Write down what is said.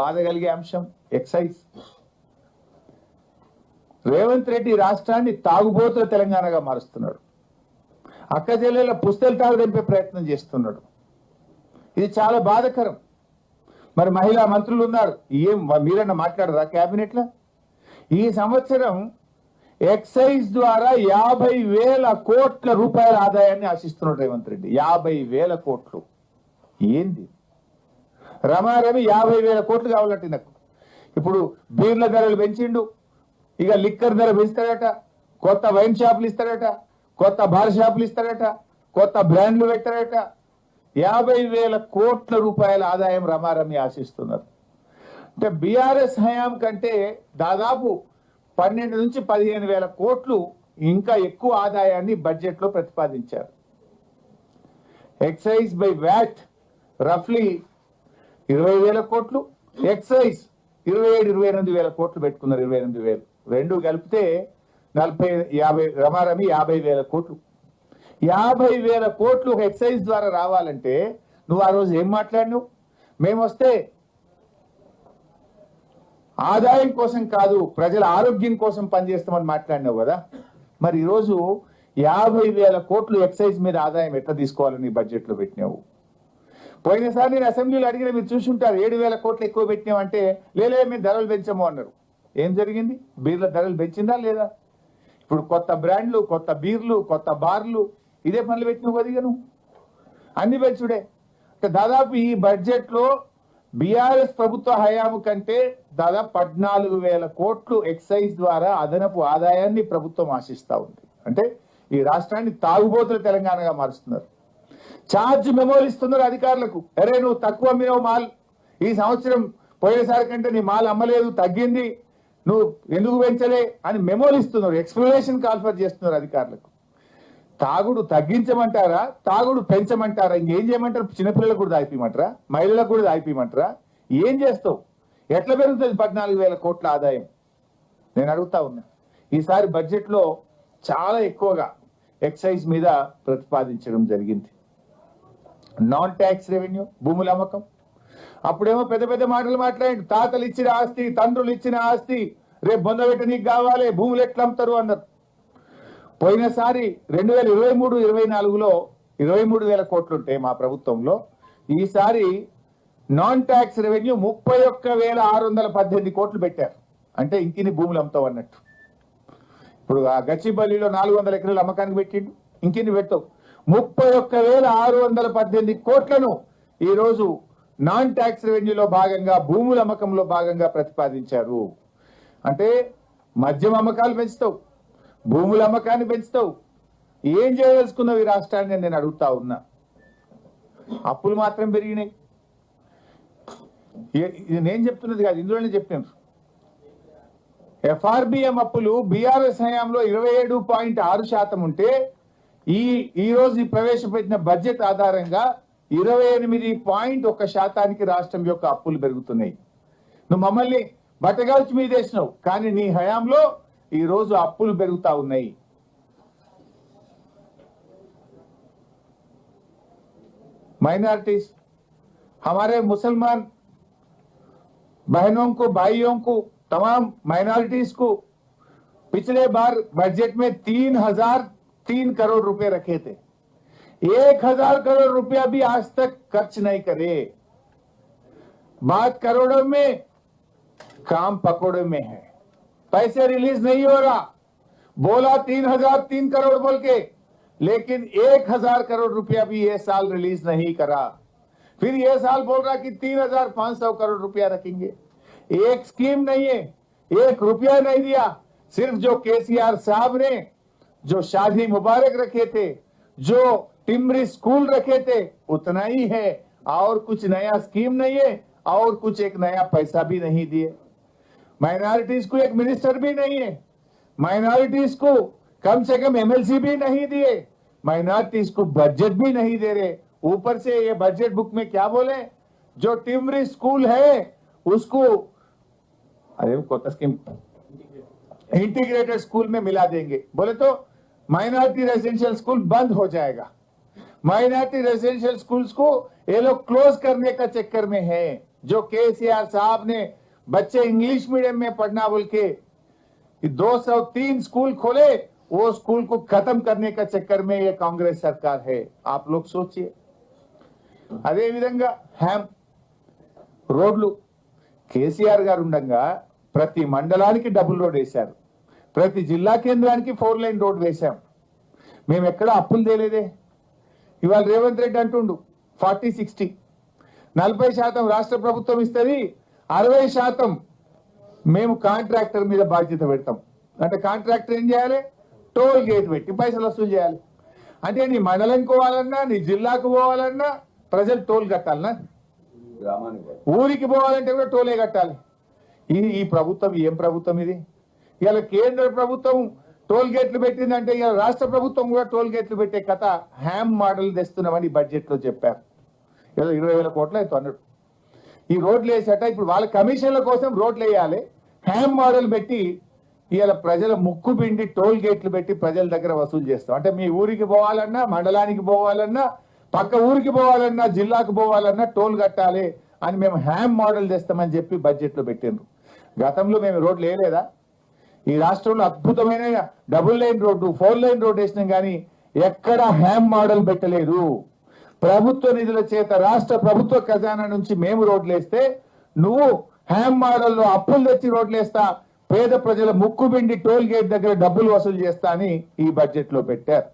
బాధ కలిగే అంశం ఎక్సైజ్. రేవంత్ రెడ్డి రాష్ట్రాన్ని తాగుబోతుల తెలంగాణగా మారుస్తున్నాడు. అక్క చెల్లెల పుస్తలు తాగు ప్రయత్నం చేస్తున్నాడు. ఇది చాలా బాధకరం. మరి మహిళా మంత్రులు ఉన్నారు. ఏం మీరన్నా మాట్లాడరా క్యాబినెట్లో? ఈ సంవత్సరం ఎక్సైజ్ ద్వారా యాభై వేల కోట్ల రూపాయల ఆదాయాన్ని ఆశిస్తున్నాడు రేవంత్ రెడ్డి. యాభై వేల కోట్లు. ఏంది? రమారమి యాభై వేల కోట్లు కావాలంటే నాకు. ఇప్పుడు బీర్ల ధరలు పెంచిండు ఇక లిక్కర్ ధర పెంచుతాడట కొత్త వైన్ షాపులు ఇస్తాడట కొత్త బార్ షాపులు ఇస్తాడట కొత్త బ్రాండ్లు పెట్టారట యాభై వేల కోట్ల రూపాయల ఆదాయం రమారమి ఆశిస్తున్నారు. అంటే బీఆర్ఎస్ హయాం కంటే దాదాపు పన్నెండు నుంచి పదిహేను వేల కోట్లు ఇంకా ఎక్కువ ఆదాయాన్ని బడ్జెట్లో ప్రతిపాదించారు. ఎక్సైజ్ బై వ్యాట్ రఫ్లీ ఇరవై వేల కోట్లు ఎక్సైజ్ ఇరవై ఏడు ఇరవై ఎనిమిది వేల కోట్లు పెట్టుకున్నారు ఇరవై ఎనిమిది వేలు. రెండు కలిపితే నలభై యాభై రమారమి యాభై వేల కోట్లు. యాభై వేల కోట్లు ఒక ఎక్సైజ్ ద్వారా రావాలంటే నువ్వు ఆ రోజు ఏం మాట్లాడినావు? మేము వస్తే ఆదాయం కోసం కాదు ప్రజల ఆరోగ్యం కోసం పనిచేస్తామని మాట్లాడినావు కదా. మరి ఈరోజు యాభై వేల కోట్లు ఎక్సైజ్ మీద ఆదాయం ఎట్లా తీసుకోవాలని బడ్జెట్లో పెట్టినావు? పోయినసారి నేను అసెంబ్లీలో అడిగిన మీరు చూసుంటారు ఏడు వేల కోట్లు ఎక్కువ పెట్టినామంటే లేలే మేము ధరలు పెంచము అన్నారు. ఏం జరిగింది? బీర్ల ధరలు పెంచిందా లేదా? ఇప్పుడు కొత్త బ్రాండ్లు కొత్త బీర్లు కొత్త బార్లు ఇదే పనులు పెట్టినావు కదా నువ్వు. అన్ని పెంచుడే. దాదాపు ఈ బడ్జెట్లో బీఆర్ఎస్ ప్రభుత్వ హయాము కంటే దాదాపు పద్నాలుగు వేల కోట్లు ఎక్సైజ్ ద్వారా అదనపు ఆదాయాన్ని ప్రభుత్వం ఆశిస్తూ ఉంది. అంటే ఈ రాష్ట్రాన్ని తాగుబోతుల తెలంగాణగా మారుస్తున్నారు. ఛార్జ్ మెమోలు ఇస్తున్నారు అధికారులకు. అరే నువ్వు తక్కువ అమ్మినావు మాల్. ఈ సంవత్సరం పోయేసారి కంటే నీ మాల్ అమ్మలేదు తగ్గింది. నువ్వు ఎందుకు పెంచలే అని మెమోలు ఇస్తున్నారు. ఎక్స్ప్లెనేషన్ కాల్ఫర్ చేస్తున్నారు అధికారులకు. తాగుడు తగ్గించమంటారా? తాగుడు పెంచమంటారా? ఇంకేం చేయమంటారు? చిన్నపిల్లలకు కూడా దాయిపోయమంటారా మహిళలకు కూడా దాయిపోయమంటారా ఏం చేస్తావు? ఎట్లా పెరుగుతుంది పద్నాలుగు వేల కోట్ల ఆదాయం? నేను అడుగుతా ఉన్నా. ఈసారి బడ్జెట్లో చాలా ఎక్కువగా ఎక్సైజ్ మీద ప్రతిపాదించడం జరిగింది. నాన్ ట్యాక్స్ రెవెన్యూ భూముల అమ్మకం. అప్పుడేమో పెద్ద పెద్ద మాటలు మాట్లాడి తాతలు ఇచ్చిన ఆస్తి తండ్రులు ఇచ్చిన ఆస్తి రేపు బొందబెట్ట నీకు కావాలి భూములు ఎట్లా అమ్ముతారు అన్నారు. పోయినసారి రెండు వేల ఇరవై మూడు ఇరవై నాలుగులో ఇరవై మూడు వేల కోట్లు ఉంటాయి మా ప్రభుత్వంలో ఈసారి నాన్ ట్యాక్స్ రెవెన్యూ ముప్పై ఒక్క వేల ఆరు వందల పద్దెనిమిది కోట్లు పెట్టారు. అంటే ఇంకిన్ని భూములు అమ్ముతావు అన్నట్టు ఇప్పుడు ఆ గచ్చిబల్లిలో నాలుగు వందల ఎకరాలు అమ్మకానికి పెట్టిండు. ఇంకిన్ని పెట్టవు. ముప్పై ఒక్క వేల ఆరు వందల పద్దెనిమిది కోట్లను ఈరోజు నాన్ ట్యాక్స్ రెవెన్యూలో భాగంగా భూముల అమ్మకంలో భాగంగా ప్రతిపాదించారు. అంటే మద్యం అమ్మకాలు పెంచుతావు భూముల అమ్మకాన్ని పెంచుతావు. ఏం చేయదలుచుకున్నావు ఈ రాష్ట్రాన్ని నేను అడుగుతా ఉన్నా. అప్పులు మాత్రం పెరిగినాయి. ఇది నేను చెప్తున్నది కాదు ఇందులోనే చెప్పాను ఎఫ్ఆర్బిఎం అప్పులు బీఆర్ఎస్ హయాంలో ఇరవై ఏడు పాయింట్ ఆరు శాతం ఉంటే ఈ ఈ రోజు ఈ ప్రవేశపెట్టిన బడ్జెట్ ఆధారంగా ఇరవై ఎనిమిది పాయింట్ ఒక శాతానికి రాష్ట్రం యొక్క అప్పులు పెరుగుతున్నాయి నువ్వు మమ్మల్ని బట్టగాల్చి మీద వేసినావు కానీ నీ హయాంలో ఈ రోజు అప్పులు పెరుగుతా ఉన్నాయి माइनॉरिटीज हमारे मुसलमान बहनों को भाइयों को तमाम माइनॉरिटीज को पिछले बार बजट में तीन हजार तीन करोड़ रुपए रखे थे। एक हज़ार करोड़ रुपया भी आज तक खर्च नहीं करे। बात करोड़ों में, काम पकौड़े में है। पैसे रिलीज़ नहीं हो रहा। बोला तीन हज़ार तीन करोड़ बोल के, लेकिन एक हज़ार करोड़ रुपया भी ये साल रिलीज़ नहीं करा। फिर ये साल बोल रहा कि तीन हज़ार पाँच सौ करोड़ रुपया रखेंगे। एक स्कीम नहीं है, एक रुपया नहीं दिया। सिर्फ़ जो केसीआर साहब ने जो शादी मुबारक रखे थे, जो टिमरी स्कूल रखे थे, उतना ही है। और कुछ नया स्कीम नहीं है, और कुछ एक नया पैसा भी नहीं दिए। माइनॉरिटीज को एक मिनिस्टर भी नहीं है। माइनॉरिटीज को कम से कम एमएलसी भी नहीं दिए। माइनॉरिटीज को बजट भी नहीं दे रहे। ऊपर से ये बजट बुक में क्या बोले? जो टिमरी स्कूल है, उसको अरे स्कीम इंटीग्रेटेड स्कूल में मिला देंगे। बोले तो माइनॉरिटी रेजिडेंशियल स्कूल बंद हो जाएगा माइनॉरिटी रेजिडेंशियल स्कूल्स को ये लोग क्लोज करने का चक्कर में है जो केसीआर साहब ने बच्चे इंग्लिश मीडियम में पढ़ना बोल के कि 203 स्कूल खोले वो स्कूल को खत्म करने का चक्कर में ये कांग्रेस सरकार है आप लोग सोचिए అదే విధంగా హ్యామ్ రోడ్లు కేసీఆర్ గారు ఉండగా ప్రతి మండలానికి డబుల్ రోడ్ వేశారు ప్రతి జిల్లా కేంద్రానికి ఫోర్ లైన్ రోడ్ వేశాం. మేము ఎక్కడ అప్పులు తేలేదే? ఇవాళ రేవంత్ రెడ్డి అంటుండు ఫార్టీ సిక్స్టీ. నలభై శాతం రాష్ట్ర ప్రభుత్వం ఇస్తుంది అరవై శాతం మేము కాంట్రాక్టర్ మీద బాధ్యత పెడతాం. అంటే కాంట్రాక్టర్ ఏం చేయాలి? టోల్ గేట్ పెట్టి పైసలు వసూలు చేయాలి. అంటే నీ మండలంకి పోవాలన్నా నీ జిల్లాకు పోవాలన్నా ప్రజలు టోల్ కట్టాలనా? గ్రామానికి పోయి. ఊరికి పోవాలంటే కూడా టోలే కట్టాలి. ఈ ఈ ప్రభుత్వం ఏం ప్రభుత్వం ఇది? ఇలా కేంద్ర ప్రభుత్వం టోల్ గేట్లు పెట్టిందంటే ఇలా రాష్ట్ర ప్రభుత్వం కూడా టోల్ గేట్లు పెట్టే కథ హ్యామ్ మోడల్ తెస్తున్నామని బడ్జెట్లో చెప్పారు. ఏదో ఇరవై వేల కోట్లు అయితే అన్నాడు ఈ రోడ్లు వేసాట ఇప్పుడు వాళ్ళ కమిషన్ల కోసం రోడ్లు వేయాలి. హ్యామ్ మోడల్ పెట్టి ఇవాళ ప్రజల ముక్కు పిండి టోల్ గేట్లు పెట్టి ప్రజల దగ్గర వసూలు చేస్తాం. అంటే మీ ఊరికి పోవాలన్నా మండలానికి పోవాలన్నా పక్క ఊరికి పోవాలన్నా జిల్లాకు పోవాలన్నా టోల్ కట్టాలి అని మేము హ్యామ్ మోడల్ తెస్తామని చెప్పి బడ్జెట్లో పెట్టిండ్రు. గతంలో మేము రోడ్లు వేయలేదా? ఈ రాష్ట్రంలో అద్భుతమైన double line road four line road వేసినాం కానీ ఎక్కడ హ్యామ్ మోడల్ పెట్టలేదు. ప్రభుత్వ నిధుల చేత రాష్ట్ర ప్రభుత్వ ఖజానా నుంచి మేము రోడ్లు వేస్తే నువ్వు హ్యామ్ మోడల్లో అప్పులు తెచ్చి రోడ్లు వేస్తా పేద ప్రజల ముక్కుబిండి టోల్ గేట్ దగ్గర డబ్బులు వసూలు చేస్తా అని ఈ బడ్జెట్లో పెట్టారు.